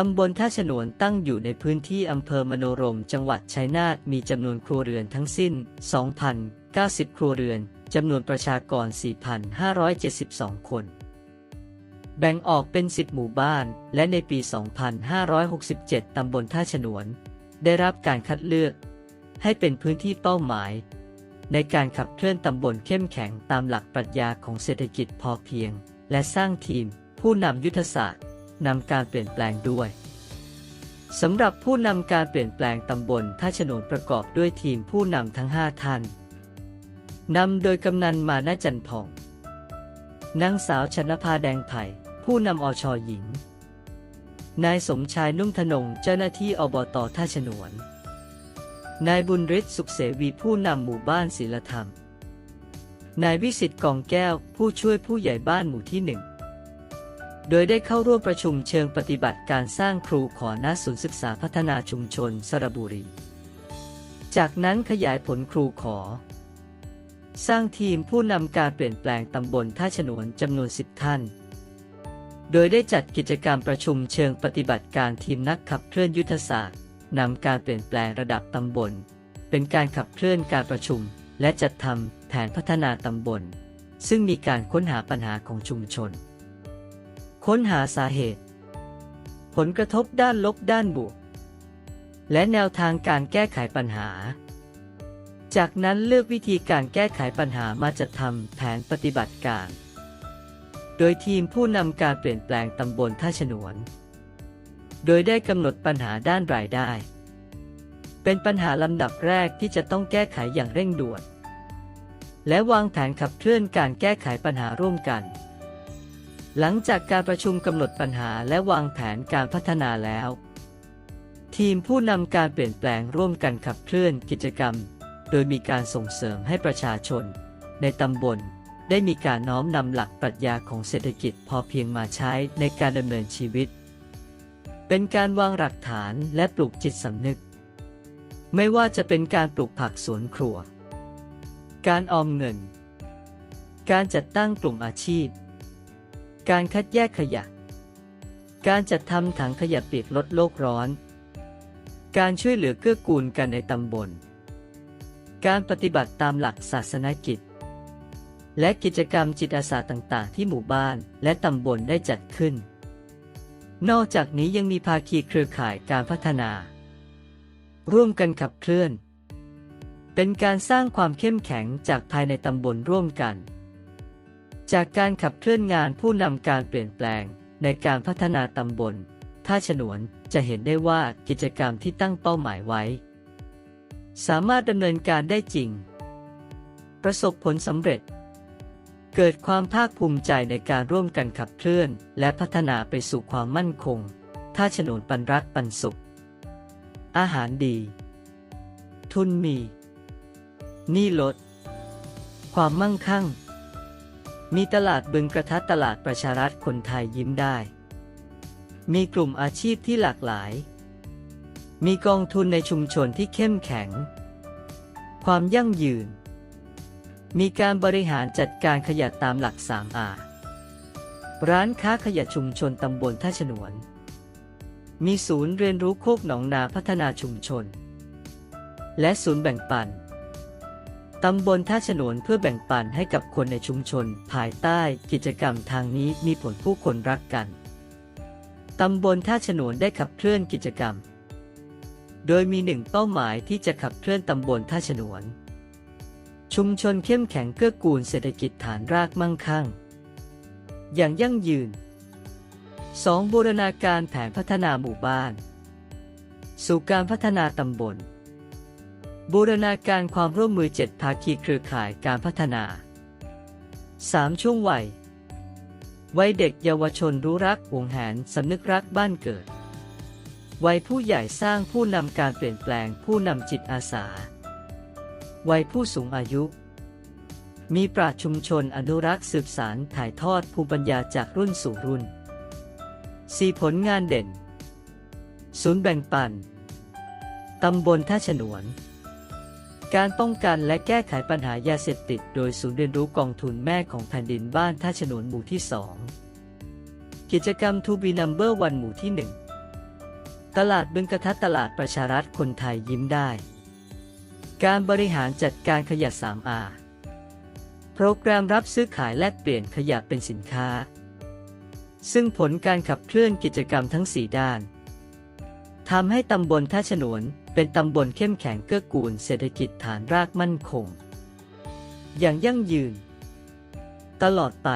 ตำบลท่าฉนวนตั้งอยู่ในพื้นที่อำเภอมโนรม จังหวัดชัยนาทมีจำนวนครัวเรือนทั้งสิ้น 2,090 ครัวเรือน จำนวนประชากร 4,572 คน แบ่งออกเป็น 10 หมู่บ้าน และในปี 2567 ตำบลท่าฉนวน ได้รับการคัดเลือก ให้เป็นพื้นที่เป้าหมาย ในการขับเคลื่อนตำบลเข้มแข็งตามหลักปรัชญาของเศรษฐกิจพอเพียง และสร้างทีม ผู้นำยุทธศาสตร์ นำการเปลี่ยนแปลงด้วยสำหรับผู้นำการเปลี่ยนแปลงตำบลท่าฉนวนประกอบด้วยทีมผู้นำทั้ง 5 ท่านนำโดยกำนันมานาจันผ่องนางสาวชนภาแดงไผ่ผู้นำอชหญิง นายสมชายนุ่มธนงเจ้าหน้าที่อบตท่าฉนวน นายบุญฤทธิ์สุขเสวีผู้นำหมู่บ้านศิลธรรม นายวิสิตกองแก้วผู้ช่วยผู้ใหญ่บ้านหมู่ที่หนึ่ง โดยได้เข้าร่วมประชุมเชิงปฏิบัติการสร้างครูขอณศูนย์ศึกษาพัฒนาชุมชนสระบุรี จากนั้นขยายผลครูขอ สร้างทีมผู้นำการเปลี่ยนแปลงตำบลท่าฉนวนจำนวนสิบท่าน โดยได้จัดกิจกรรมประชุมเชิงปฏิบัติการทีมนักขับเคลื่อนยุทธศาสตร์นำการเปลี่ยนแปลงระดับตำบล เป็นการขับเคลื่อนการประชุม และจัดทำแผนพัฒนาตำบล ซึ่งมีการค้นหาปัญหาของชุมชน ค้นหาสาเหตุ ผลกระทบด้านลบด้านบวก และแนวทางการแก้ไขปัญหา จากนั้นเลือกวิธีการแก้ไขปัญหามาจัดทำแผนปฏิบัติการ โดยทีมผู้นำการเปลี่ยนแปลงตำบลท่าฉนวน โดยได้กำหนดปัญหาด้านรายได้ เป็นปัญหาลำดับแรกที่จะต้องแก้ไขอย่างเร่งด่วน และวางแผนขับเคลื่อนการแก้ไขปัญหาร่วมกัน หลังจากการประชุมกำหนดปัญหาและวางแผนการพัฒนาแล้ว ทีมผู้นำการเปลี่ยนแปลงร่วมกันขับเคลื่อนกิจกรรม โดยมีการส่งเสริมให้ประชาชน ในตำบลได้มีการน้อมนำหลักปรัชญาของเศรษฐกิจพอเพียงมาใช้ในการดำเนินชีวิต เป็นการวางหลักฐานและปลูกจิตสำนึก ไม่ว่าจะเป็นการปลูกผักสวนครัว การออมเงิน การจัดตั้งกลุ่มอาชีพ การคัดแยกขยะ การจัดทำถังขยะเปียกลดโลกร้อน การช่วยเหลือเกื้อกูลกันในตำบล การปฏิบัติตามหลักศาสนกิจ และกิจกรรมจิตอาสาต่างๆ ที่หมู่บ้านและตำบลได้จัดขึ้น นอกจากนี้ยังมีภาคีเครือข่ายการพัฒนา ร่วมกันขับเคลื่อน เป็นการสร้างความเข้มแข็งจากภายในตำบลร่วมกัน จากการขับเคลื่อนงานผู้นำการเปลี่ยนแปลงในการพัฒนาตำบลท่าฉนวนจะเห็นได้ว่ากิจกรรมที่ตั้งเป้าหมายไว้ สามารถดำเนินการได้จริง ประสบผลสำเร็จ เกิดความภาคภูมิใจในการร่วมกันขับเคลื่อน และพัฒนาไปสู่ความมั่นคงท่าฉนวนปันรักปันสุข อาหารดี ทุนมีหนี่ลด ความมั่งคั่ง มีตลาดบึงกระทัดตลาดประชารัฐคนไทยยิ้มได้ มีกลุ่มอาชีพที่หลากหลาย มีกองทุนในชุมชนที่เข้มแข็ง ความยั่งยืน มีการบริหารจัดการขยะตามหลัก 3R ร้านค้าขยะชุมชนตำบลท่าฉนวน มีศูนย์เรียนรู้โคกหนองนาพัฒนาชุมชน และศูนย์แบ่งปัน ตำบลท่าฉนวนเพื่อแบ่งปันให้กับคนในชุมชน ภายใต้กิจกรรมทางนี้มีผลผู้คนรักกัน ตำบลท่าฉนวนได้ขับเคลื่อนกิจกรรม โดยมีหนึ่งเป้าหมายที่จะขับเคลื่อนตำบลท่าฉนวน ชุมชนเข้มแข็งเกื้อกูลเศรษฐกิจฐานรากมั่งคั่ง อย่างยั่งยืน 2. บูรณาการแผนพัฒนาหมู่บ้าน สู่การพัฒนาตำบล บูรณาการความร่วมมือเจ็ดภาคีเครือข่ายการพัฒนา 3. ช่วงวัย วัยเด็กเยาวชนรู้รักหวงแหนสำนึกรักบ้านเกิด วัยผู้ใหญ่สร้างผู้นำการเปลี่ยนแปลงผู้นำจิตอาสา วัยผู้สูงอายุ มีปราชชุมชนอนุรักษ์สืบสารถ่ายทอดภูมิปัญญาจากรุ่นสู่รุ่น 4. ผลงานเด่น ศูนย์แบ่งปัน ตำบลท่าฉนวน การป้องกันและแก้ไขปัญหายาเสพติด โดยศูนย์เรียนรู้กองทุนแม่ของแผ่นดินบ้านท่าฉนวนหมู่ที่ 2 กิจกรรม To be number one หมู่ที่ 1 ตลาดบึงกระทัดตลาดประชารัฐคนไทยยิ้มได้ การบริหารจัดการขยะ 3R โปรแกรมรับซื้อขายแลกเปลี่ยนขยะเป็นสินค้า ซึ่งผลการขับเคลื่อนกิจกรรมทั้ง 4 ด้าน ทำให้ตำบลท่าฉนวนเป็นตำบลเข้มแข็งเกื้อกูลเศรษฐกิจฐานรากมั่นคง อย่างยั่งยืน ตลอดไป